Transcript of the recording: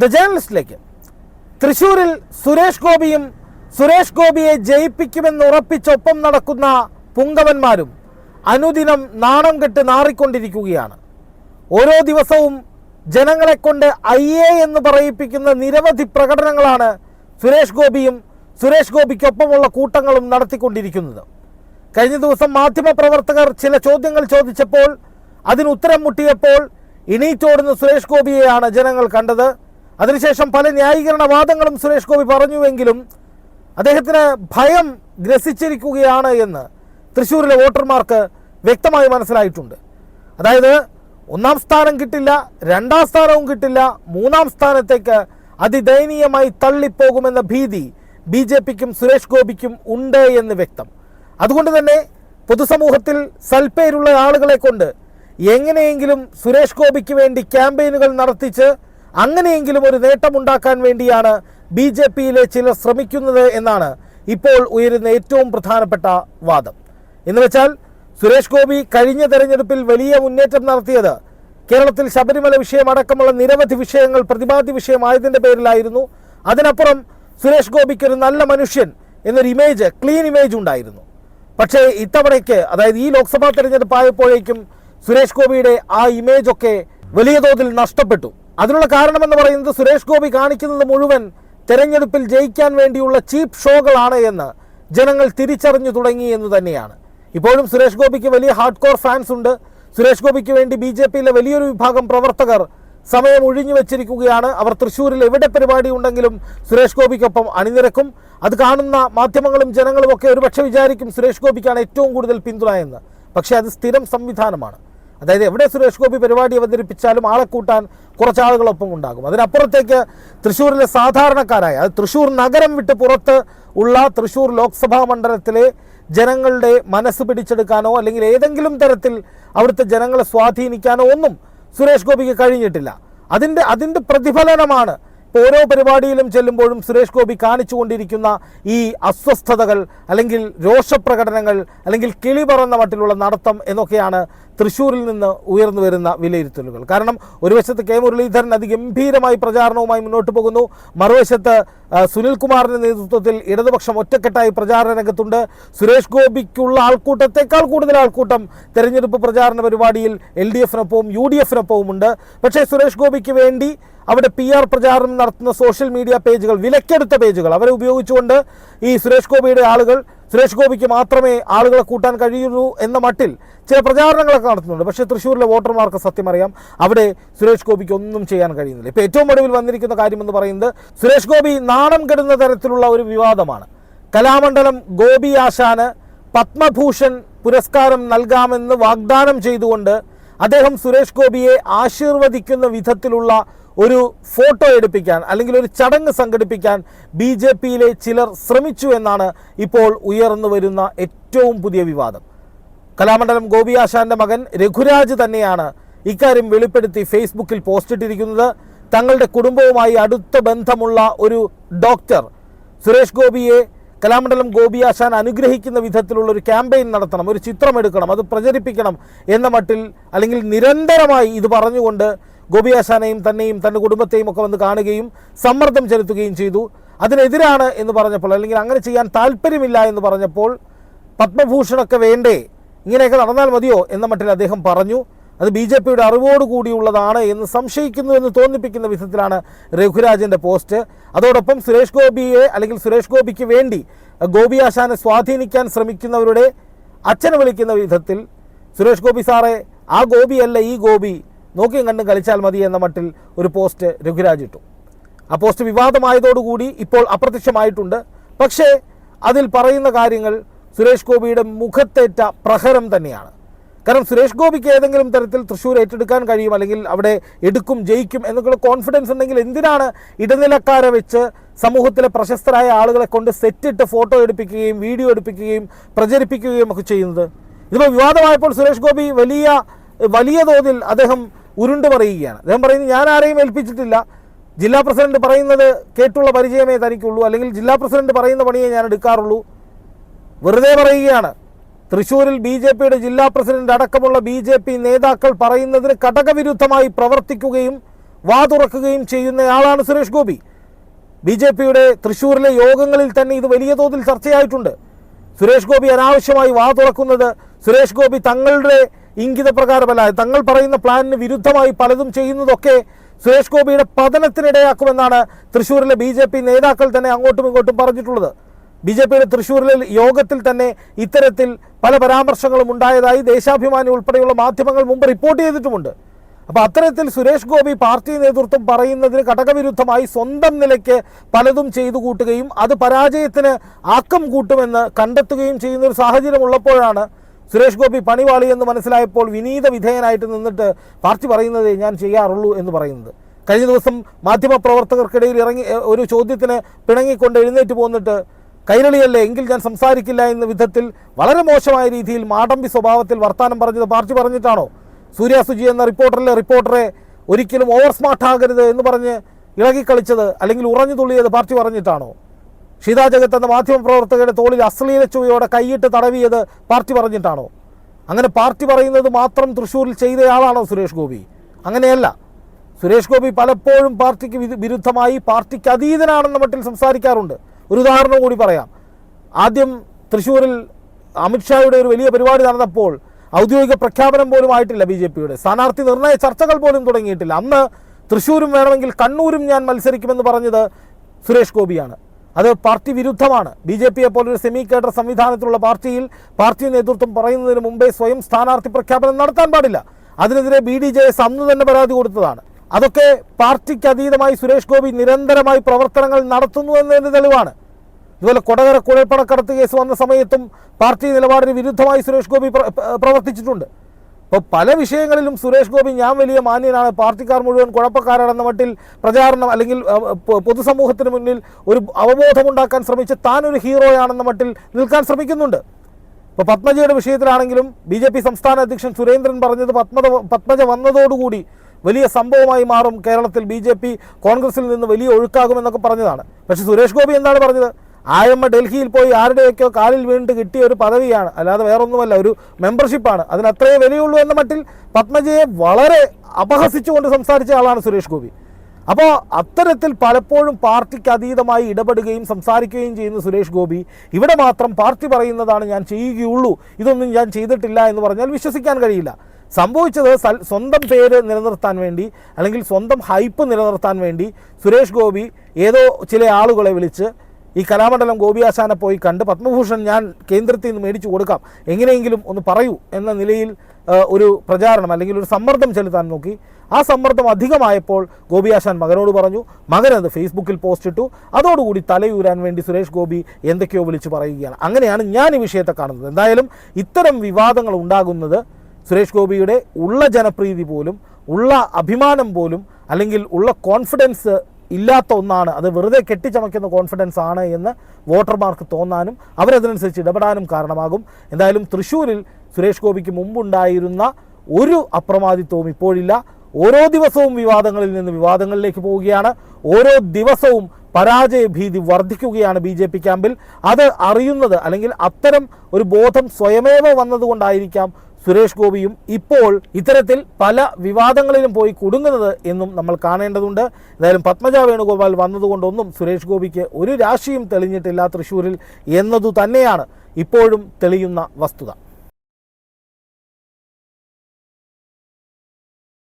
The ജേർണലിസ്റ്റിലേക്ക് തൃശൂരിൽ സുരേഷ് ഗോപിയും സുരേഷ് ഗോപിയെ ജയിപ്പിക്കുമെന്ന് ഉറപ്പിച്ചൊപ്പം നടക്കുന്ന പുങ്കവന്മാരും അനുദിനം നാണം കെട്ട് നാറിക്കൊണ്ടിരിക്കുകയാണ്. ഓരോ ദിവസവും ജനങ്ങളെ കൊണ്ട് അയ്യേ എന്ന് പറയിപ്പിക്കുന്ന നിരവധി പ്രകടനങ്ങളാണ് സുരേഷ് ഗോപിയും സുരേഷ് ഗോപിക്കൊപ്പമുള്ള കൂട്ടങ്ങളും നടത്തിക്കൊണ്ടിരിക്കുന്നത്. കഴിഞ്ഞ ദിവസം മാധ്യമപ്രവർത്തകർ ചില ചോദ്യങ്ങൾ ചോദിച്ചപ്പോൾ അതിന് ഉത്തരം മുട്ടിയപ്പോൾ ഇണീറ്റോടുന്ന സുരേഷ് ഗോപിയെയാണ് ജനങ്ങൾ കണ്ടത്. അതിനുശേഷം പല ന്യായീകരണ വാദങ്ങളും സുരേഷ് ഗോപി പറഞ്ഞുവെങ്കിലും അദ്ദേഹത്തിന് ഭയം ഗ്രസിച്ചിരിക്കുകയാണ് എന്ന് തൃശ്ശൂരിലെ വോട്ടർമാർക്ക് വ്യക്തമായി മനസ്സിലായിട്ടുണ്ട്. അതായത് ഒന്നാം സ്ഥാനം കിട്ടില്ല രണ്ടാം സ്ഥാനവും കിട്ടില്ല മൂന്നാം സ്ഥാനത്തേക്ക് അതിദയനീയമായി തള്ളിപ്പോകുമെന്ന ഭീതി ബി ജെ പിക്കും സുരേഷ് ഗോപിക്കും ഉണ്ട് എന്ന് വ്യക്തം. അതുകൊണ്ട് തന്നെ പൊതുസമൂഹത്തിൽ സൽപ്പേരുള്ള ആളുകളെ കൊണ്ട് എങ്ങനെയെങ്കിലും സുരേഷ് ഗോപിക്ക് വേണ്ടി ക്യാമ്പയിനുകൾ നടത്തിച്ച് അങ്ങനെയെങ്കിലും ഒരു നേട്ടമുണ്ടാക്കാൻ വേണ്ടിയാണ് ബി ജെ പിയിലെ ചിലർ ശ്രമിക്കുന്നത് എന്നാണ് ഇപ്പോൾ ഉയരുന്ന ഏറ്റവും പ്രധാനപ്പെട്ട വാദം. എന്ന് വെച്ചാൽ സുരേഷ് ഗോപി കഴിഞ്ഞ തെരഞ്ഞെടുപ്പിൽ വലിയ മുന്നേറ്റം നടത്തിയത് കേരളത്തിൽ ശബരിമല വിഷയമടക്കമുള്ള നിരവധി വിഷയങ്ങൾ പ്രതിപാദ്യ വിഷയമായതിന്റെ പേരിലായിരുന്നു. അതിനപ്പുറം സുരേഷ് ഗോപിക്ക് ഒരു നല്ല മനുഷ്യൻ എന്നൊരു ഇമേജ് ക്ലീൻ ഇമേജ് ഉണ്ടായിരുന്നു. പക്ഷേ ഇത്തവണയ്ക്ക് അതായത് ഈ ലോക്സഭാ തെരഞ്ഞെടുപ്പ് ആയപ്പോഴേക്കും സുരേഷ് ഗോപിയുടെ ആ ഇമേജ് ഒക്കെ വലിയ തോതിൽ നഷ്ടപ്പെട്ടു. അതിനുള്ള കാരണമെന്ന് പറയുന്നത് സുരേഷ് ഗോപി കാണിക്കുന്നത് മുഴുവൻ തെരഞ്ഞെടുപ്പിൽ ജയിക്കാൻ വേണ്ടിയുള്ള ചീപ്പ് ഷോകളാണ് എന്ന് ജനങ്ങൾ തിരിച്ചറിഞ്ഞു തുടങ്ങി എന്ന് തന്നെയാണ്. ഇപ്പോഴും സുരേഷ് ഗോപിക്ക് വലിയ ഹാർഡ് കോർ ഫാൻസ് ഉണ്ട്. സുരേഷ് ഗോപിക്ക് വേണ്ടി ബി ജെ പിയിലെ വലിയൊരു വിഭാഗം പ്രവർത്തകർ സമയം ഒഴിഞ്ഞു വെച്ചിരിക്കുകയാണ്. അവർ തൃശ്ശൂരിൽ എവിടെ പരിപാടി ഉണ്ടെങ്കിലും സുരേഷ് ഗോപിക്കൊപ്പം അണിനിരക്കും. അത് കാണുന്ന മാധ്യമങ്ങളും ജനങ്ങളും ഒക്കെ ഒരുപക്ഷെ വിചാരിക്കും സുരേഷ് ഗോപിക്കാണ് ഏറ്റവും കൂടുതൽ പിന്തുണ എന്ന് പക്ഷേ അത് സ്ഥിരം സംവിധാനമാണ്. അതായത് എവിടെ സുരേഷ് ഗോപി പരിപാടി അവതരിപ്പിച്ചാലും ആളെ കൂട്ടാൻ കുറച്ച് ആളുകളൊപ്പം ഉണ്ടാകും. അതിനപ്പുറത്തേക്ക് തൃശ്ശൂരിലെ സാധാരണക്കാരായ അത് തൃശ്ശൂർ നഗരം വിട്ട് പുറത്ത് ഉള്ള തൃശ്ശൂർ ലോക്സഭാ മണ്ഡലത്തിലെ ജനങ്ങളുടെ മനസ്സ് പിടിച്ചെടുക്കാനോ അല്ലെങ്കിൽ ഏതെങ്കിലും തരത്തിൽ അവിടുത്തെ ജനങ്ങളെ സ്വാധീനിക്കാനോ ഒന്നും സുരേഷ് ഗോപിക്ക് കഴിഞ്ഞിട്ടില്ല. അതിന്റെ അതിന്റെ പ്രതിഫലനമാണ് ഇപ്പോൾ ഓരോ പരിപാടിയിലും ചെല്ലുമ്പോഴും സുരേഷ് ഗോപി കാണിച്ചുകൊണ്ടിരിക്കുന്ന ഈ അസ്വസ്ഥതകൾ അല്ലെങ്കിൽ രോഷപ്രകടനങ്ങൾ അല്ലെങ്കിൽ കിളി പറന്ന മട്ടിലുള്ള നടത്തം എന്നൊക്കെയാണ് തൃശ്ശൂരിൽ നിന്ന് ഉയർന്നു വരുന്ന വിലയിരുത്തലുകൾ. കാരണം ഒരു വശത്ത് കെ മുരളീധരൻ അതിഗംഭീരമായി പ്രചാരണവുമായി മുന്നോട്ട് പോകുന്നു. മറുവശത്ത് സുനിൽകുമാറിന്റെ നേതൃത്വത്തിൽ ഇടതുപക്ഷം ഒറ്റക്കെട്ടായി പ്രചാരണ രംഗത്തുണ്ട്. സുരേഷ് ഗോപിക്കുള്ള ആൾക്കൂട്ടത്തെക്കാൾ കൂടുതൽ ആൾക്കൂട്ടം തെരഞ്ഞെടുപ്പ് പ്രചാരണ പരിപാടിയിൽ എൽ ഡി എഫിനൊപ്പവും യു ഡി എഫിനൊപ്പവും ഉണ്ട് പക്ഷേ സുരേഷ് ഗോപിക്ക് വേണ്ടി അവിടെ പി ആർ പ്രചാരണം നടത്തുന്ന സോഷ്യൽ മീഡിയ പേജുകൾ വിലക്കെടുത്ത പേജുകൾ അവരെ ഉപയോഗിച്ചുകൊണ്ട് ഈ സുരേഷ് ഗോപിയുടെ ആളുകൾ സുരേഷ് ഗോപിക്ക് മാത്രമേ ആളുകളെ കൂട്ടാൻ കഴിയുള്ളൂ എന്ന മട്ടിൽ ചില പ്രചാരണങ്ങളൊക്കെ നടത്തുന്നുണ്ട്. പക്ഷേ തൃശ്ശൂരിലെ വോട്ടർമാർക്ക് സത്യം അറിയാം അവിടെ സുരേഷ് ഗോപിക്ക് ഒന്നും ചെയ്യാൻ കഴിയുന്നില്ല. ഇപ്പോൾ ഏറ്റവും ഒടുവിൽ വന്നിരിക്കുന്ന കാര്യമെന്ന് പറയുന്നത് സുരേഷ് ഗോപി നാണം കെടുന്ന തരത്തിലുള്ള ഒരു വിവാദമാണ്. കലാമണ്ഡലം ഗോപി ആശാന് പത്മഭൂഷൺ പുരസ്കാരം നൽകാമെന്ന് വാഗ്ദാനം ചെയ്തുകൊണ്ട് അദ്ദേഹം സുരേഷ് ഗോപിയെ ആശീർവദിക്കുന്ന വിധത്തിലുള്ള ഒരു ഫോട്ടോ എടുപ്പിക്കാൻ അല്ലെങ്കിൽ ഒരു ചടങ്ങ് സംഘടിപ്പിക്കാൻ ബി ജെ പിയിലെ ചിലർ ശ്രമിച്ചു എന്നാണ് ഇപ്പോൾ ഉയർന്നു വരുന്ന ഏറ്റവും പുതിയ വിവാദം. കലാമണ്ഡലം ഗോപി ആശാന്റെ മകൻ രഘുരാജ് തന്നെയാണ് ഇക്കാര്യം വെളിപ്പെടുത്തി ഫേസ്ബുക്കിൽ പോസ്റ്റ് ഇട്ടിരിക്കുന്നത് തങ്ങളുടെ കുടുംബവുമായി അടുത്ത ബന്ധമുള്ള ഒരു ഡോക്ടർ. സുരേഷ് ഗോപിയെ കലാമണ്ഡലം ഗോപി ആശാൻ അനുഗ്രഹിക്കുന്ന വിധത്തിലുള്ള ഒരു ക്യാമ്പയിൻ നടത്തണം ഒരു ചിത്രം എടുക്കണം അത് പ്രചരിപ്പിക്കണം എന്ന മട്ടിൽ അല്ലെങ്കിൽ നിരന്തരമായി ഇത് പറഞ്ഞുകൊണ്ട് ഗോപി ആശാനെയും തന്നെയും തന്റെ കുടുംബത്തെയും ഒക്കെ വന്ന് കാണുകയും സമ്മർദ്ദം ചെലുത്തുകയും ചെയ്തു. അതിനെതിരാണ് എന്ന് പറഞ്ഞപ്പോൾ അല്ലെങ്കിൽ അങ്ങനെ ചെയ്യാൻ താല്പര്യമില്ല എന്ന് പറഞ്ഞപ്പോൾ പത്മഭൂഷണൊക്കെ വേണ്ടേ ഇങ്ങനെയൊക്കെ നടന്നാൽ മതിയോ എന്ന മട്ടിൽ അദ്ദേഹം പറഞ്ഞു. അത് ബി ജെ പിയുടെ അറിവോടുകൂടിയുള്ളതാണ് എന്ന് സംശയിക്കുന്നു എന്ന് തോന്നിപ്പിക്കുന്ന വിധത്തിലാണ് രഘുരാജന്റെ പോസ്റ്റ്. അതോടൊപ്പം സുരേഷ് ഗോപിയെ അല്ലെങ്കിൽ സുരേഷ് ഗോപിക്ക് വേണ്ടി ഗോപി ആശാനെ സ്വാധീനിക്കാൻ ശ്രമിക്കുന്നവരുടെ അച്ഛനെ വിളിക്കുന്ന വിധത്തിൽ സുരേഷ് ഗോപി സാറേ ആ ഗോപിയല്ല ഈ ഗോപി. നോക്കിയും കണ്ടും കളിച്ചാൽ മതി എന്ന മട്ടിൽ ഒരു പോസ്റ്റ് രഘുരാജ് ഇട്ടു. ആ പോസ്റ്റ് വിവാദമായതോടുകൂടി ഇപ്പോൾ അപ്രത്യക്ഷമായിട്ടുണ്ട്. പക്ഷേ അതിൽ പറയുന്ന കാര്യങ്ങൾ സുരേഷ് ഗോപിയുടെ മുഖത്തേറ്റ പ്രഹരം തന്നെയാണ്. കാരണം സുരേഷ് ഗോപിക്ക് ഏതെങ്കിലും തരത്തിൽ തൃശ്ശൂർ ഏറ്റെടുക്കാൻ കഴിയും അല്ലെങ്കിൽ അവിടെ എടുക്കും ജയിക്കും എന്നൊക്കെയുള്ള കോൺഫിഡൻസ് ഉണ്ടെങ്കിൽ എന്തിനാണ് ഇടനിലക്കാരെ വെച്ച് സമൂഹത്തിലെ പ്രശസ്തരായ ആളുകളെ കൊണ്ട് സെറ്റിട്ട് ഫോട്ടോ എടുപ്പിക്കുകയും വീഡിയോ എടുപ്പിക്കുകയും പ്രചരിപ്പിക്കുകയും ഒക്കെ ചെയ്യുന്നത്? ഇതിപ്പോൾ വിവാദമായപ്പോൾ സുരേഷ് ഗോപി വലിയ വലിയ തോതിൽ അദ്ദേഹം ഉരുണ്ടു പറയുകയാണ്. അദ്ദേഹം പറയുന്നത് ഞാൻ ആരെയും ഏൽപ്പിച്ചിട്ടില്ല. ജില്ലാ പ്രസിഡന്റ് പറയുന്നത് കേട്ടുള്ള പരിചയമേ തനിക്കുള്ളൂ. അല്ലെങ്കിൽ ജില്ലാ പ്രസിഡന്റ് പറയുന്ന പണിയെ ഞാൻ എടുക്കാറുള്ളൂ. വെറുതെ പറയുകയാണ്. തൃശൂരിൽ ബി ജെ പിയുടെ ജില്ലാ പ്രസിഡന്റ് അടക്കമുള്ള ബി ജെ പി നേതാക്കൾ പറയുന്നതിന് കടകവിരുദ്ധമായി പ്രവർത്തിക്കുകയും വാ തുറക്കുകയും ചെയ്യുന്നയാളാണ് സുരേഷ് ഗോപി. ബി ജെ പിയുടെ തൃശ്ശൂരിലെ യോഗങ്ങളിൽ തന്നെ ഇത് വലിയ തോതിൽ ചർച്ചയായിട്ടുണ്ട്. സുരേഷ് ഗോപി അനാവശ്യമായി വാ തുറക്കുന്നത് സുരേഷ് ഗോപി തങ്ങളുടെ ഇംഗിത പ്രകാരമല്ല തങ്ങൾ പറയുന്ന പ്ലാനിന് വിരുദ്ധമായി പലതും ചെയ്യുന്നതൊക്കെ സുരേഷ് ഗോപിയുടെ പതനത്തിനിടയാക്കുമെന്നാണ് തൃശ്ശൂരിലെ ബി ജെ പി നേതാക്കൾ തന്നെ അങ്ങോട്ടും ഇങ്ങോട്ടും പറഞ്ഞിട്ടുള്ളത്. ബി ജെ പിയുടെ തൃശ്ശൂരിലെ യോഗത്തിൽ തന്നെ ഇത്തരത്തിൽ പല പരാമർശങ്ങളും ഉണ്ടായതായി ദേശാഭിമാനി ഉൾപ്പെടെയുള്ള മാധ്യമങ്ങൾ മുമ്പ് റിപ്പോർട്ട് ചെയ്തിട്ടുമുണ്ട്. അപ്പോൾ അത്തരത്തിൽ സുരേഷ് ഗോപി പാർട്ടി നേതൃത്വം പറയുന്നതിന് ഘടകവിരുദ്ധമായി സ്വന്തം നിലയ്ക്ക് പലതും ചെയ്തു കൂട്ടുകയും അത് പരാജയത്തിന് ആക്കം കൂട്ടുമെന്ന് കണ്ടെത്തുകയും ചെയ്യുന്ന ഒരു സാഹചര്യം ഉള്ളപ്പോഴാണ് സുരേഷ് ഗോപി പണിവാളി എന്ന് മനസ്സിലായപ്പോൾ വിനീത വിധേയനായിട്ട് നിന്നിട്ട് പാർട്ടി പറയുന്നത് ഞാൻ ചെയ്യാറുള്ളൂ എന്ന് പറയുന്നത്. കഴിഞ്ഞ ദിവസം മാധ്യമപ്രവർത്തകർക്കിടയിൽ ഇറങ്ങി ഒരു ചോദ്യത്തിന് പിണങ്ങിക്കൊണ്ട് എഴുന്നേറ്റ് പോന്നിട്ട് കൈരളിയല്ലേ എങ്കിൽ ഞാൻ സംസാരിക്കില്ല എന്ന വിധത്തിൽ വളരെ മോശമായ രീതിയിൽ മാടമ്പി സ്വഭാവത്തിൽ വർത്താനം പറഞ്ഞത് പാർട്ടി പറഞ്ഞിട്ടാണോ? സൂര്യ സുജി എന്ന റിപ്പോർട്ടറിലെ റിപ്പോർട്ടറെ ഒരിക്കലും ഓവർ സ്മാർട്ട് ആകരുത് എന്ന് പറഞ്ഞ് ഇളകിക്കളിച്ചത് അല്ലെങ്കിൽ ഉറഞ്ഞു തുള്ളിയത് പാർട്ടി പറഞ്ഞിട്ടാണോ? ഷീതാ ജഗത്ത് എന്ന മാധ്യമപ്രവർത്തകരുടെ തോളിൽ അശ്ലീല ചുവയോടെ കൈയിട്ട് തടവിയത് പാർട്ടി പറഞ്ഞിട്ടാണോ? അങ്ങനെ പാർട്ടി പറയുന്നത് മാത്രം തൃശ്ശൂരിൽ ചെയ്തയാളാണോ സുരേഷ് ഗോപി? അങ്ങനെയല്ല. സുരേഷ് ഗോപി പലപ്പോഴും പാർട്ടിക്ക് വിരുദ്ധമായി പാർട്ടിക്ക് അതീതനാണെന്ന മട്ടിൽ സംസാരിക്കാറുണ്ട്. ഒരു ഉദാഹരണം കൂടി പറയാം. ആദ്യം തൃശ്ശൂരിൽ അമിത്ഷായുടെ ഒരു വലിയ പരിപാടി നടന്നപ്പോൾ ഔദ്യോഗിക പ്രഖ്യാപനം പോലും ആയിട്ടില്ല ബി ജെ പിയുടെ. സ്ഥാനാർത്ഥി നിർണയ ചർച്ചകൾ പോലും തുടങ്ങിയിട്ടില്ല. അന്ന് തൃശ്ശൂരും വേണമെങ്കിൽ കണ്ണൂരും ഞാൻ മത്സരിക്കുമെന്ന് പറഞ്ഞത് സുരേഷ് ഗോപിയാണ്. അത് പാർട്ടി വിരുദ്ധമാണ്. ബി ജെ പിയെ പോലൊരു സെമി കേഡർ സംവിധാനത്തിലുള്ള പാർട്ടിയിൽ പാർട്ടി നേതൃത്വം പറയുന്നതിന് മുമ്പേ സ്വയം സ്ഥാനാർത്ഥി പ്രഖ്യാപനം നടത്താൻ പാടില്ല. അതിനെതിരെ ബി ഡി ജെ എസ് അന്ന് തന്നെ പരാതി കൊടുത്തതാണ്. അതൊക്കെ പാർട്ടിക്ക് അതീതമായി സുരേഷ് ഗോപി നിരന്തരമായി പ്രവർത്തനങ്ങൾ നടത്തുന്നു എന്നതിന് തെളിവാണ്. ഇതുപോലെ കൊടകര കുഴൽപ്പണക്കടത്ത് കേസ് വന്ന സമയത്തും പാർട്ടി നിലപാടിന് വിരുദ്ധമായി സുരേഷ് ഗോപി പ്ര- പ്ര- പ്രവർത്തിച്ചിട്ടുണ്ട്. അപ്പോൾ പല വിഷയങ്ങളിലും സുരേഷ് ഗോപി ഞാൻ വലിയ മാന്യനാണ്. പാർട്ടിക്കാർ മുഴുവൻ കുഴപ്പക്കാരാണെന്ന മട്ടിൽ പ്രചാരണം അല്ലെങ്കിൽ പൊതുസമൂഹത്തിന് മുന്നിൽ ഒരു അവബോധമുണ്ടാക്കാൻ ശ്രമിച്ച് താൻ ഒരു ഹീറോയാണെന്ന മട്ടിൽ നിൽക്കാൻ ശ്രമിക്കുന്നുണ്ട്. ഇപ്പോൾ പത്മജയുടെ വിഷയത്തിലാണെങ്കിലും ബി ജെ പി സംസ്ഥാന അധ്യക്ഷൻ സുരേന്ദ്രൻ പറഞ്ഞത് പത്മജ പത്മജ വന്നതോടുകൂടി വലിയ സംഭവമായി മാറും. കേരളത്തിൽ ബി ജെ പി കോൺഗ്രസിൽ നിന്ന് വലിയ ഒഴുക്കാകുമെന്നൊക്കെ പറഞ്ഞതാണ്. പക്ഷേ സുരേഷ് ഗോപി എന്താണ് പറഞ്ഞത്? ആയമ്മ ഡൽഹിയിൽ പോയി ആരുടെയൊക്കെയോ കാലിൽ വീണിട്ട് കിട്ടിയ ഒരു പദവിയാണ്. അല്ലാതെ വേറൊന്നുമല്ല ഒരു മെമ്പർഷിപ്പാണ്. അതിന് അത്രയേ വിലയുള്ളൂ എന്ന മട്ടിൽ പത്മജയെ വളരെ അപഹസിച്ചുകൊണ്ട് സംസാരിച്ച ആളാണ് സുരേഷ് ഗോപി. അപ്പോൾ അത്തരത്തിൽ പലപ്പോഴും പാർട്ടിക്ക് അതീതമായി ഇടപെടുകയും സംസാരിക്കുകയും ചെയ്യുന്ന സുരേഷ് ഗോപി ഇവിടെ മാത്രം പാർട്ടി പറയുന്നതാണ് ഞാൻ ചെയ്യുകയുള്ളൂ. ഇതൊന്നും ഞാൻ ചെയ്തിട്ടില്ല എന്ന് പറഞ്ഞാൽ വിശ്വസിക്കാൻ കഴിയില്ല. സംഭവിച്ചത് സ്വന്തം പേര് നിലനിർത്താൻ വേണ്ടി അല്ലെങ്കിൽ സ്വന്തം ഹൈപ്പ് നിലനിർത്താൻ വേണ്ടി സുരേഷ് ഗോപി ഏതോ ചില ആളുകളെ വിളിച്ച് ഈ കലാമണ്ഡലം ഗോപിയാശാനെ പോയി കണ്ട് പത്മഭൂഷൺ ഞാൻ കേന്ദ്രത്തിൽ നിന്ന് മേടിച്ചു കൊടുക്കാം. എങ്ങനെയെങ്കിലും ഒന്ന് പറയൂ എന്ന നിലയിൽ ഒരു പ്രചാരണം അല്ലെങ്കിൽ ഒരു സമ്മർദ്ദം ചെലുത്താൻ നോക്കി. ആ സമ്മർദ്ദം അധികമായപ്പോൾ ഗോപിയാശാൻ മകനോട് പറഞ്ഞു മകൻ അത് ഫേസ്ബുക്കിൽ പോസ്റ്റ് ഇട്ടു. അതോടുകൂടി തലയൂരാൻ വേണ്ടി സുരേഷ് ഗോപി എന്തൊക്കെയോ വിളിച്ചു പറയുകയാണ്. അങ്ങനെയാണ് ഞാൻ ഈ വിഷയത്തെ കാണുന്നത്. എന്തായാലും ഇത്തരം വിവാദങ്ങൾ ഉണ്ടാകുന്നത് സുരേഷ് ഗോപിയുടെ ഉള്ള ജനപ്രീതി പോലും ഉള്ള അഭിമാനം പോലും അല്ലെങ്കിൽ ഉള്ള കോൺഫിഡൻസ് ഇല്ലാത്ത ഒന്നാണ്. അത് വെറുതെ കെട്ടിച്ചമയ്ക്കുന്ന കോൺഫിഡൻസ് ആണ് എന്ന് വോട്ടർമാർക്ക് തോന്നാനും അവരതിനനുസരിച്ച് ഇടപെടാനും കാരണമാകും. എന്തായാലും തൃശ്ശൂരിൽ സുരേഷ് ഗോപിക്ക് മുമ്പുണ്ടായിരുന്ന ഒരു അപ്രമാദിത്വവും ഇപ്പോഴില്ല. ഓരോ ദിവസവും വിവാദങ്ങളിൽ നിന്ന് വിവാദങ്ങളിലേക്ക് പോവുകയാണ്. ഓരോ ദിവസവും പരാജയ ഭീതി വർദ്ധിക്കുകയാണ് ബി ജെ പി ക്യാമ്പിൽ. അത് അറിയുന്നത് അല്ലെങ്കിൽ അത്തരം ഒരു ബോധം സ്വയമേവ വന്നതുകൊണ്ടായിരിക്കാം സുരേഷ് ഗോപിയും ഇപ്പോൾ ഇത്തരത്തിൽ പല വിവാദങ്ങളിലും പോയി കുടുങ്ങുന്നത് എന്നും നമ്മൾ കാണേണ്ടതുണ്ട്. എന്തായാലും പത്മജ വേണുഗോപാൽ വന്നതുകൊണ്ടൊന്നും സുരേഷ് ഗോപിക്ക് ഒരു രാശിയും തെളിഞ്ഞിട്ടില്ല തൃശ്ശൂരിൽ എന്നതു തന്നെയാണ് ഇപ്പോഴും തെളിയുന്ന വസ്തുത.